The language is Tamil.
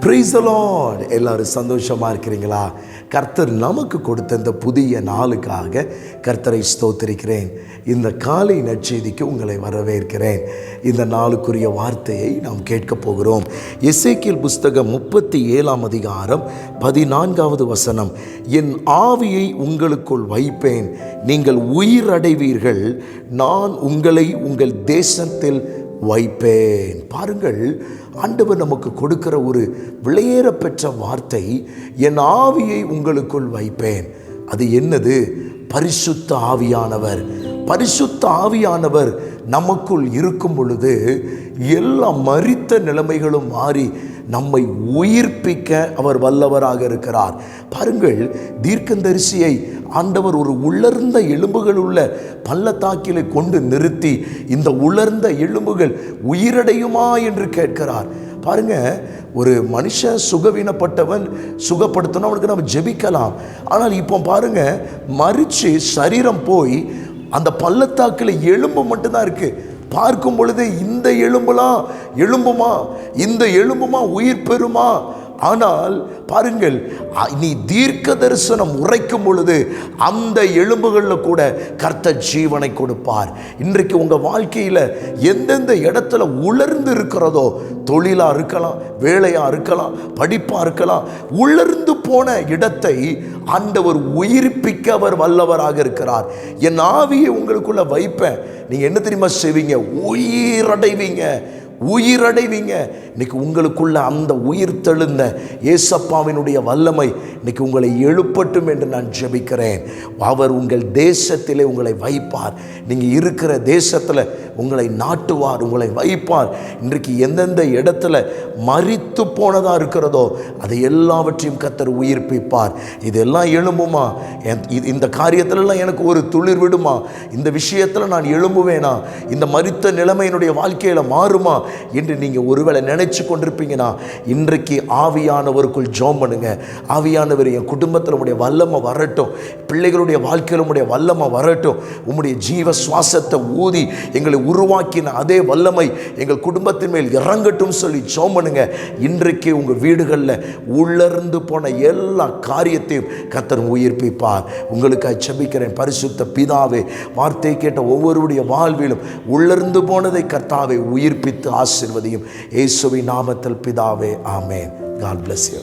Praise எல்லாரும் சந்தோஷமா இருக்கிறீங்களா? கர்த்தர் நமக்கு கொடுத்த இந்த புதிய நாளுக்காக கர்த்தரை ஸ்தோத்திருக்கிறேன். இந்த காலை நற்செய்திக்கு உங்களை வரவேற்கிறேன். இந்த நாளுக்குரிய வார்த்தையை நாம் கேட்கப் போகிறோம். இசைக்கில் புஸ்தகம் முப்பத்தி ஏழாம் அதிகாரம் பதினான்காவது வசனம். என் ஆவியை உங்களுக்குள் வைப்பேன். நீங்கள் உயிரடைவீர்கள். நான் உங்களை உங்கள் தேசத்தில் வைப்பேன். பாருங்கள் ஆண்டவர் நமக்கு கொடுக்கிற ஒரு விளையேற பெற்ற வார்த்தை என் ஆவியை உங்களுக்குள் வைப்பேன். அது என்னது? பரிசுத்த ஆவியானவர். பரிசுத்த ஆவியானவர் நமக்குள் இருக்கும் பொழுது எல்லா மரித்த நிலைமைகளும் மாறி நம்மை உயிர்ப்பிக்க அவர் வல்லவராக இருக்கிறார். பாருங்கள் தீர்க்கந்தரிசியை ஆண்டவர் ஒரு உலர்ந்த எலும்புகள் உள்ள பள்ளத்தாக்கிலே கொண்டு நிறுத்தி இந்த உலர்ந்த எலும்புகள் உயிரடையுமா என்று கேட்கிறார். பாருங்க ஒரு மனுஷன் சுகவீனப்பட்டவன் சுகப்படுத்தணும் அவனுக்கு நம்ம ஜெபிக்கலாம். ஆனால் இப்போ பாருங்க மறிச்சு சரீரம் போய் அந்த பள்ளத்தாக்கில் எலும்பு மட்டும்தான் இருக்குது பார்க்கும் பொழுது இந்த எலும்புலாம் எலும்புமா? இந்த எலும்புமா உயிர் பெறுமா? ஆனால் பாருங்கள் நீ தீர்க்க தரிசனம் உரைக்கும் பொழுது அந்த எலும்புகளில் கூட கர்த்த ஜீவனை கொடுப்பார். இன்றைக்கு உங்கள் வாழ்க்கையில் எந்தெந்த இடத்துல உலர்ந்து இருக்கிறதோ தொழிலாக இருக்கலாம் வேலையாக இருக்கலாம் படிப்பாக இருக்கலாம் உலர்ந்து போன இடத்தை ஆண்டவர் உயிர்ப்பிக்க அவர் வல்லவராக இருக்கிறார். என் ஆவியை உங்களுக்குள்ளே வைப்பேன். நீங்கள் என்ன தெரியுமா செய்வீங்க? உயிரடைவீங்க. உயிரடைவீங்க. இன்னைக்கு உங்களுக்குள்ள அந்த உயிர் தெழுந்த ஏசப்பாவினுடைய வல்லமை இன்னைக்கு உங்களை எழுப்பட்டும் என்று நான் ஜெபிக்கிறேன். அவர் உங்கள் தேசத்திலே உங்களை வைப்பார். நீங்கள் இருக்கிற தேசத்தில் உங்களை நாட்டுவார் உங்களை வைப்பார். இன்றைக்கு எந்தெந்த இடத்துல மறித்து போனதாக இருக்கிறதோ அதை எல்லாவற்றையும் கத்தர் உயிர்ப்பிப்பார். இதெல்லாம் எழும்புமா? என்- இது- இந்த காரியத்திலலாம் எனக்கு ஒரு துளிர் விடுமா? இந்த விஷயத்தில் நான் எழும்புவேனா? இந்த மறித்த நிலைமை என்னுடைய வாழ்க்கையில் மாறுமா? என்று நீங்கள் ஒருவேளை நினைச்சு கொண்டிருப்பீங்கன்னா இன்றைக்கு ஆவியானவருக்குள் ஜோம் பண்ணுங்க. ஆவியானவர் என் குடும்பத்தில் உடைய வல்லமை வரட்டும். பிள்ளைகளுடைய வாழ்க்கையில் உடைய வல்லமை வரட்டும். உம்முடைய ஜீவ சுவாசத்தை ஊதி எங்களை உருவாக்கின அதே வல்லமை எங்கள் குடும்பத்தின் மேல் இறங்கட்டும் சொல்லி ஜோம் பண்ணுங்க. இன்றைக்கு உங்கள் வீடுகளில் உள்ளிருந்து போன எல்லா காரியத்தையும் கத்தர் உயிர்ப்பிப்பார். உங்களுக்கு ஜெபிக்கிறேன். பரிசுத்த பிதாவே வார்த்தை கேட்ட ஒவ்வொருடைய வாழ்விலும் உள்ளிருந்து போனதை கர்த்தாவை உயிர்ப்பித்து ஆசிர்வதையும். இயேசுவை நாமத்தில் பிதாவே ஆமேன். God bless you